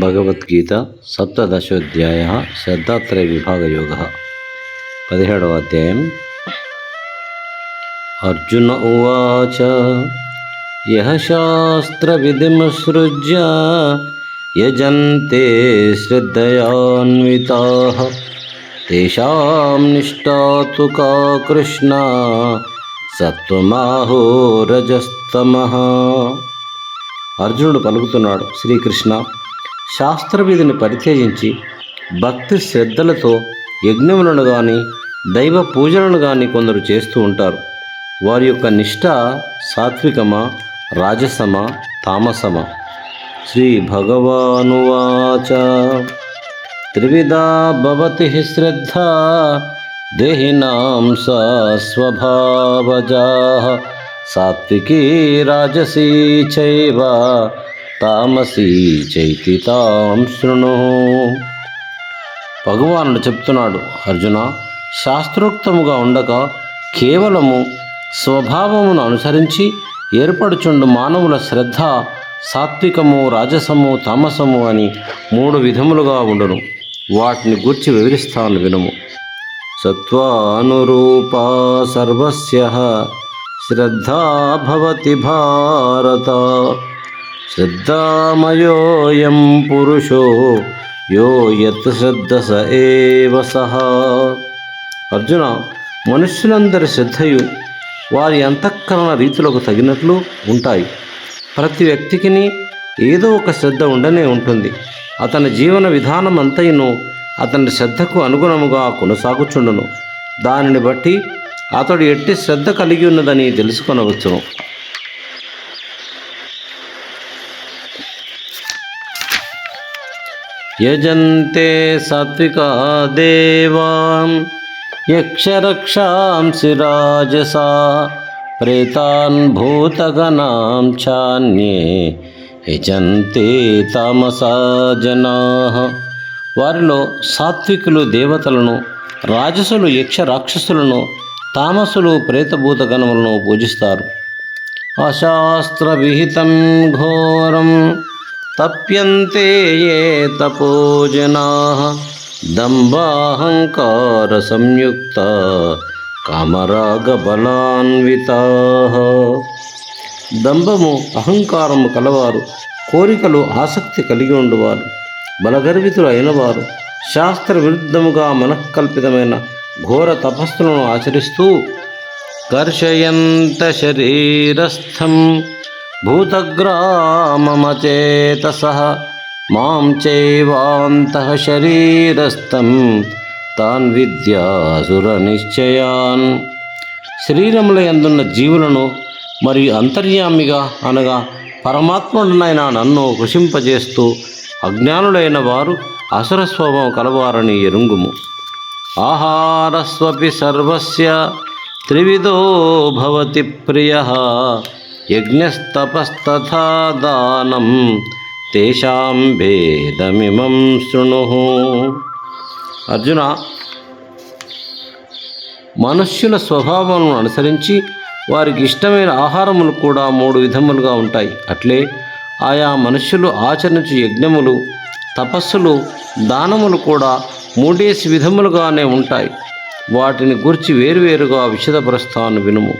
భగవద్గీత సప్తదశోధ్యాయ శ్రద్ధాత్రయ విభాగయోగ పదిహేడవ అధ్యాయం అర్జున ఉవాచ యః శాస్త్రవిధిముసృజ్య యజంతే శ్రద్ధయాన్వితాః తేషాం నిష్టా తు కా కృష్ణ సత్వమాహో రజస్తమః అర్జునుడు పలుకుతున్నాడు శ్రీకృష్ణ శాస్త్రవిధిని పరిత్యజించి భక్తి శ్రద్ధలతో యజ్ఞములను కానీ దైవ పూజలను కానీ కొందరు చేస్తూ ఉంటారు. వారి యొక్క నిష్ట సాత్వికమా రాజసమా తామసమా? శ్రీ భగవానువాచ త్రివిధా భవతి శ్రద్ధ దేహినాం సా స్వభావజా. సాత్వికీ రాజసీ చైవ తామసీ చైతి తాం శృణు. భగవానుడు చెప్తున్నాడు అర్జున శాస్త్రోక్తముగా ఉండక కేవలము స్వభావమును అనుసరించి ఏర్పడుచుండు మానవుల శ్రద్ధ సాత్వికము రాజసము తామసము అని మూడు విధములుగా ఉండును. వాటిని గూర్చి వివరిస్తాను వినుము. సత్వానురూప సర్వస్య శ్రద్ధా భవతి భారత. శ్రద్ధామయోయం పురుషో యో యత్ శ్రద్ధ స ఏవ సహ. అర్జున మనుష్యులందరి శ్రద్ధయు వారి అంతఃకరణ రీతులకు తగినట్లు ఉంటాయి. ప్రతి వ్యక్తికిని ఏదో ఒక శ్రద్ధ ఉండనే ఉంటుంది. అతని జీవన విధానం అంతైనో అతని శ్రద్ధకు అనుగుణముగా కొనసాగుచుండును. దానిని బట్టి అతడు ఎట్టి శ్రద్ధ కలిగి ఉన్నదని తెలుసుకొనవచ్చును. యజంతే సాత్వికా దేవాం యక్షరక్షాంసి రాజసా ప్రేతాన్ భూతగణాం చాన్యే యజంతే తామసా జనా. వారిలో సాత్వికులు దేవతలను రాజసులు యక్ష రాక్షసులను తామసులు ప్రేతభూత గణములను పూజిస్తారు. అశాస్త్ర విహితం ఘోరం తప్యంతే ఏ తపోజనా దంబాహంకార సంయుక్త కామరాగ దంభము అహంకారము కలవారు కోరికలు ఆసక్తి కలిగి ఉండువారు బలగర్వితులు అయినవారు శాస్త్ర విరుద్ధముగా మనఃకల్పితమైన ఘోర తపస్సులను ఆచరిస్తూ కర్షయంత శరీరస్థం భూతగ్రామమచేతస మాం చైవాంత శరీరస్థం తాన్ విద్యాసుర నిశ్చయాన్ శరీరముల ఎందున్న జీవులను మరియు అంతర్యామిగా అనగా పరమాత్ముడునైన నన్ను కృషింపజేస్తూ అజ్ఞానులైన వారు అసురస్వభావం కలవారని ఎరుంగుము. ఆహారస్వపి సర్వస్య త్రివిధో భవతి ప్రియ. యజ్ఞస్తపస్తథా దానం తేషాం భేదమిమం శృణు. అర్జున మనుష్యుల స్వభావములను అనుసరించి వారికి ఇష్టమైన ఆహారములు కూడా మూడు విధములుగా ఉంటాయి. అట్లే ఆయా మనుష్యులు ఆచరించు యజ్ఞములు తపస్సులు దానములు కూడా మూడేసి విధములుగానే ఉంటాయి. వాటిని గురించి వేరువేరుగా విషదపరుస్తాను వినుము.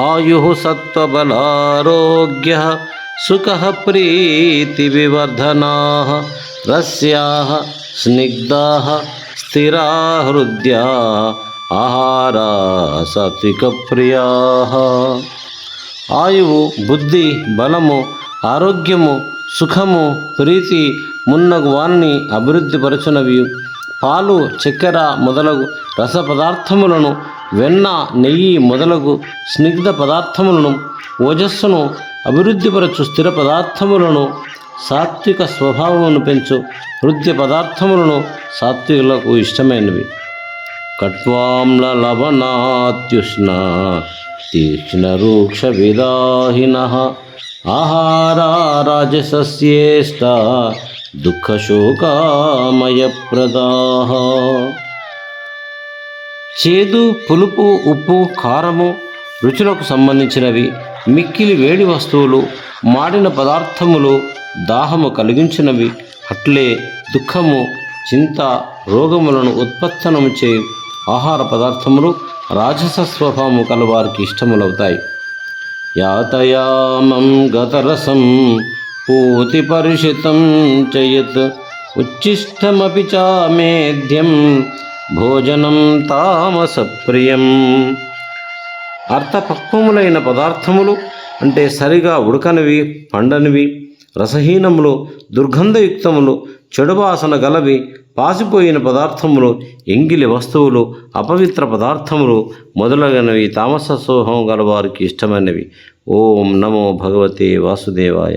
ఆయు సత్వబలారోగ్య సుఖ ప్రీతి వివర్ధనా రస్యా స్నిగ్ధా స్థిరా హృదయా ఆహారా సాత్విక ప్రియా ఆయువు బుద్ధి బలము ఆరోగ్యము సుఖము ప్రీతి మున్నగు వారిని అభివృద్ధిపరచునవి పాలు చక్కెర మొదలగు రస పదార్థములను వెన్న నెయ్యి మొదలగు స్నిగ్ధ పదార్థములను ఓజస్సును అభివృద్ధిపరచు స్థిర పదార్థములను సాత్విక స్వభావమును పెంచు హృద్య పదార్థములను సాత్వికులకు ఇష్టమైనవి. కట్వాంల లవణాత్యుష్ణ తీక్ష్ణ రూక్ష విదాహిన ఆహారా రాజసస్యేష్ట దుఃఖశోకామయప్రదాహ చేదు పులుపు ఉప్పు కారము రుచులకు సంబంధించినవి మిక్కిలి వేడి వస్తువులు మాడిన పదార్థములు దాహము కలిగించినవి అట్లే దుఃఖము చింత రోగములను ఉత్పత్తనము చే ఆహార పదార్థములు రాజస స్వభావము కలవారికి ఇష్టములవుతాయి. యాతయామం గతరసం పూతి పరిషితం చయత్ ఉచ్ఛిష్టమపి చామేధ్యం భోజనం తామసప్రియం. అర్థపక్వములైన పదార్థములు అంటే సరిగా ఉడకనివి పండనివి రసహీనములు దుర్గంధయుక్తములు చెడువాసన గలవి పాసిపోయిన పదార్థములు ఎంగిలి వస్తువులు అపవిత్ర పదార్థములు మొదలగునవి తామస సోహం గలవారికి ఇష్టమైనవి. ఓం నమో భగవతే వాసుదేవాయ.